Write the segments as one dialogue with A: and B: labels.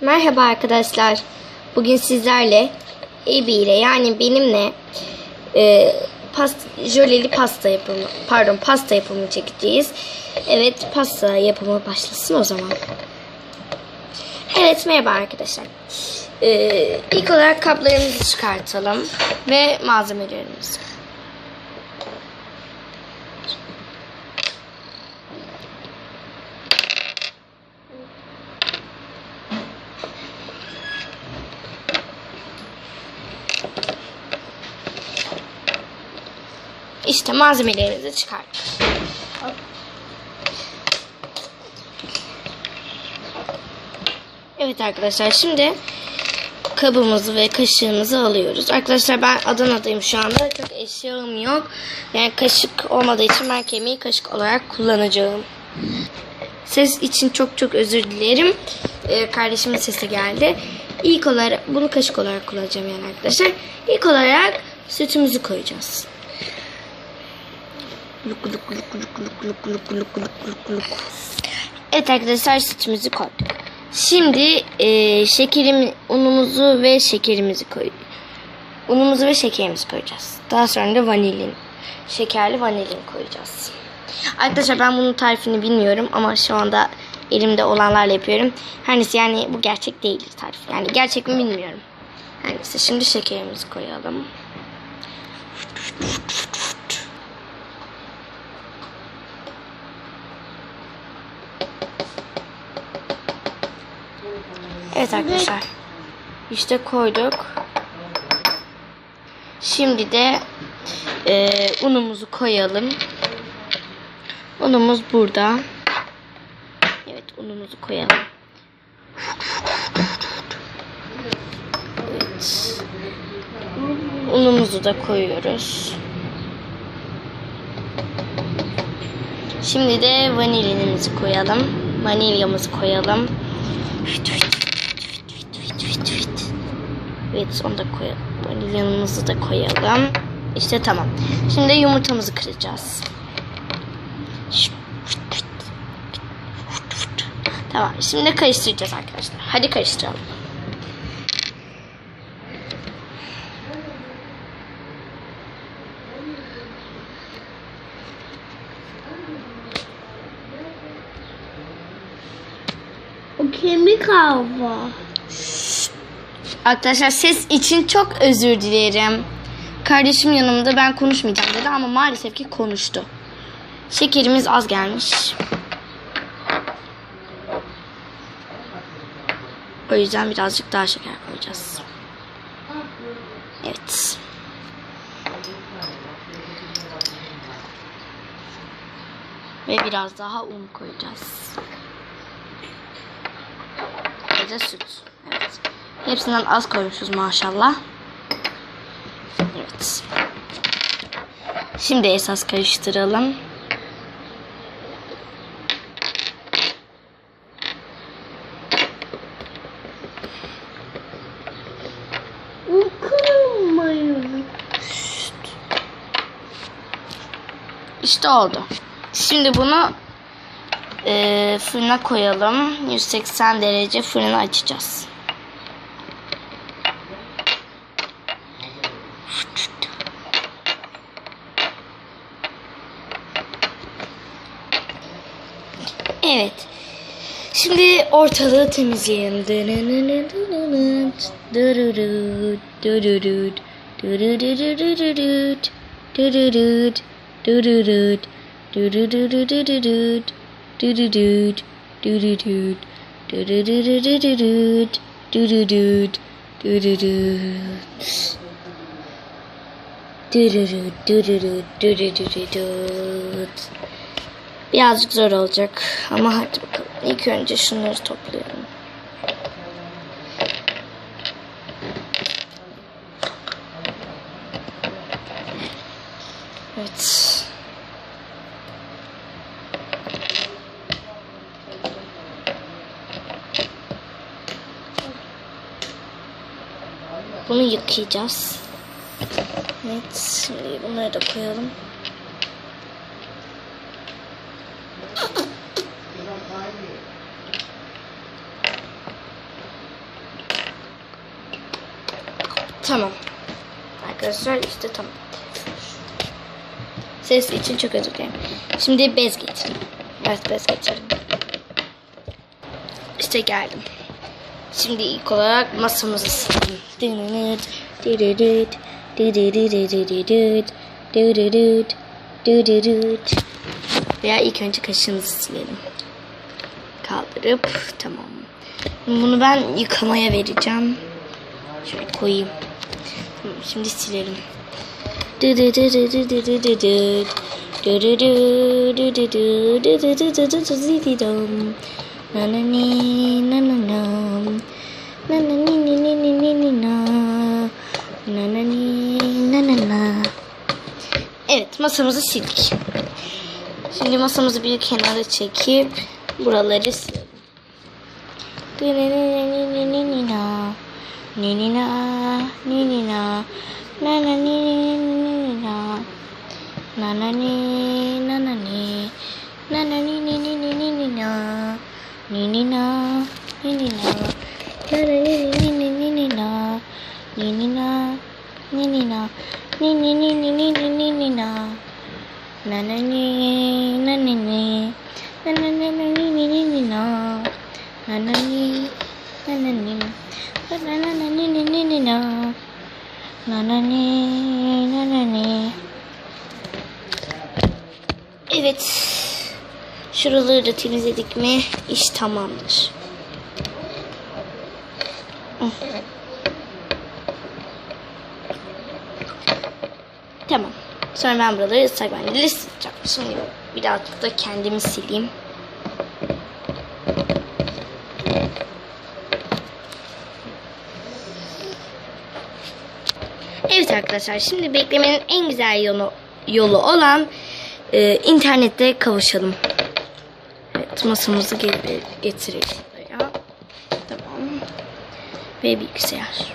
A: Merhaba arkadaşlar. Bugün sizlerle Ebi ile yani benimle e, past, jöleli pasta yapımı pardon pasta yapımı çekeceğiz. Evet pasta yapımı başlasın o zaman. Evet merhaba arkadaşlar. E, ilk olarak kaplarımızı çıkartalım ve malzemelerimizi. İşte malzemelerimizi çıkarttık. Evet arkadaşlar şimdi kabımızı ve kaşığımızı alıyoruz. Arkadaşlar ben Adana'dayım şu anda. Çok eşyam yok. Yani kaşık olmadığı için ben kemiği kaşık olarak kullanacağım. Ses için çok çok özür dilerim. Ee, kardeşimin sesi geldi. İlk olarak bunu kaşık olarak kullanacağım yani arkadaşlar. İlk olarak sütümüzü koyacağız. Luk luk luk. Evet arkadaşlar sütümüzü koyduk. Şimdi e, şekerim, unumuzu ve şekerimizi koy. Unumuzu ve şekerimizi koyacağız. Daha sonra da vanilin, şekerli vanilin koyacağız. Arkadaşlar ben bunun tarifini bilmiyorum ama şu anda elimde olanlarla yapıyorum. Her neyse yani bu gerçek değil tarif. Yani gerçek mi bilmiyorum. Her neyse şimdi şekerimizi koyalım. Evet arkadaşlar. İşte koyduk. Şimdi de e, unumuzu koyalım. Unumuz burada. Evet unumuzu koyalım. Evet. Unumuzu da koyuyoruz. Şimdi de vanilinimizi koyalım. Vanilyamızı koyalım. Evet onu da koyalım. Vanilyamızı da koyalım. İşte tamam. Şimdi yumurtamızı kıracağız. Tamam. Şimdi karıştıracağız arkadaşlar. Hadi karıştıralım.
B: O kemik hava.
A: Arkadaşlar ses için çok özür dilerim. Kardeşim yanımda ben konuşmayacağım dedi ama maalesef ki konuştu. Şekerimiz az gelmiş. O yüzden birazcık daha şeker koyacağız. Evet. Ve biraz daha un koyacağız. Ve de süt. Evet. Hepsinden az koymuşuz maşallah. Evet. Şimdi esas karıştıralım. İşte oldu. Şimdi bunu e, fırına koyalım. 180 derece fırını açacağız. Evet. Şimdi ortalığı temizleyelim. Birazcık zor olacak ama hadi bakalım. İlk önce şunları toplayalım. Evet. Bunu yıkayacağız. Evet, şimdi bunları da koyalım. Tamam. Arkadaşlar işte tamam. Ses için çok özür dilerim. Şimdi bez getireyim. Evet bez getirdim. İşte geldim. Şimdi ilk olarak masamızı dırırıt. Veya ilk önce kaşığınızı silelim. Kaldırıp tamam. Bunu ben yıkamaya vereceğim. Şöyle koyayım. Tamam, şimdi silelim. Evet masamızı sildik. Şimdi masamızı bir kenara çekip buraları silelim. Ni ni na ni ni ni ni ni ni ni na nana ni, nana ni, nana ni ni ni ni ni ni na. Nanani, nanani, nanani, nanani, na. Nanani, nanani. Evet. Şuraları da temizledik mi iş tamamdır. Tamam. Sonra ben buraları ıslak mendille sileceğim. Şimdi birazcık da kendimi sileyim. Evet arkadaşlar şimdi beklemenin en güzel yolu, yolu olan e, internette kavuşalım. Evet masamızı ge- getirelim. Tamam. Ve bilgisayar.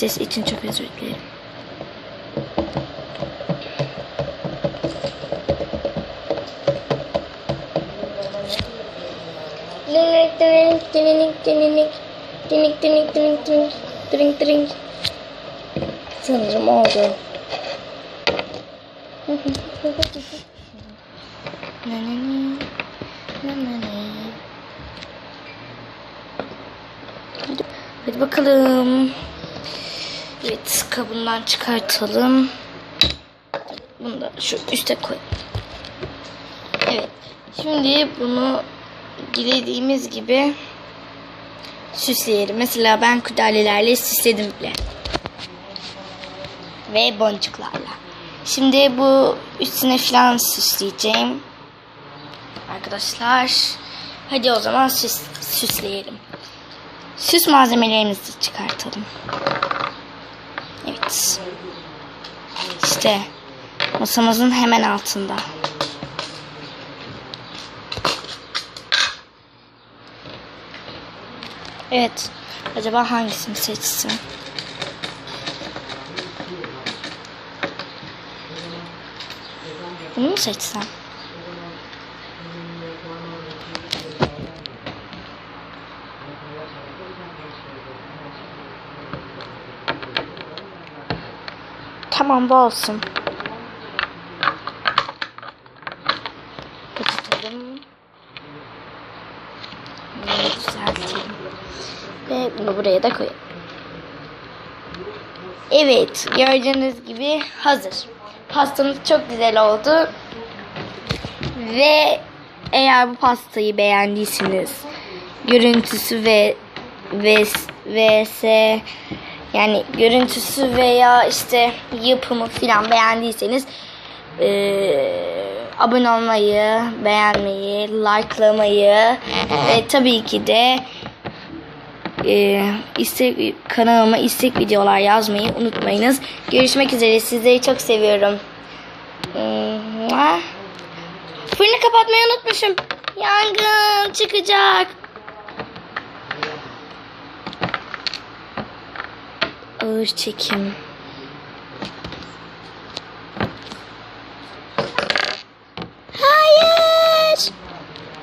A: Ses için çok özür dilerim. Dinik dinik dinik dinik dinik dinik dinik dinik dinik dinik Sanırım oldu. Hadi bakalım. Evet kabından çıkartalım. Bunu da şu üste koy. Evet. Şimdi bunu dilediğimiz gibi süsleyelim. Mesela ben kudalelerle süsledim bile. Ve boncuklarla. Şimdi bu üstüne falan süsleyeceğim. Arkadaşlar. Hadi o zaman süs, süsleyelim. Süs malzemelerimizi çıkartalım. Evet. İşte masamızın hemen altında. Evet. Acaba hangisini seçsin? Bunu mu seçsem? Tamam bu olsun. Bunu düzeltelim. Ve bunu buraya da koyalım. Evet gördüğünüz gibi hazır. Pastamız çok güzel oldu. Ve eğer bu pastayı beğendiyseniz görüntüsü ve ve vs yani görüntüsü veya işte yapımı filan beğendiyseniz eee, abone olmayı, beğenmeyi, likelamayı ve tabii ki de eee, istek kanalıma istek videolar yazmayı unutmayınız. Görüşmek üzere. Sizleri çok seviyorum. Fırını kapatmayı unutmuşum. Yangın çıkacak. Ağır çekim.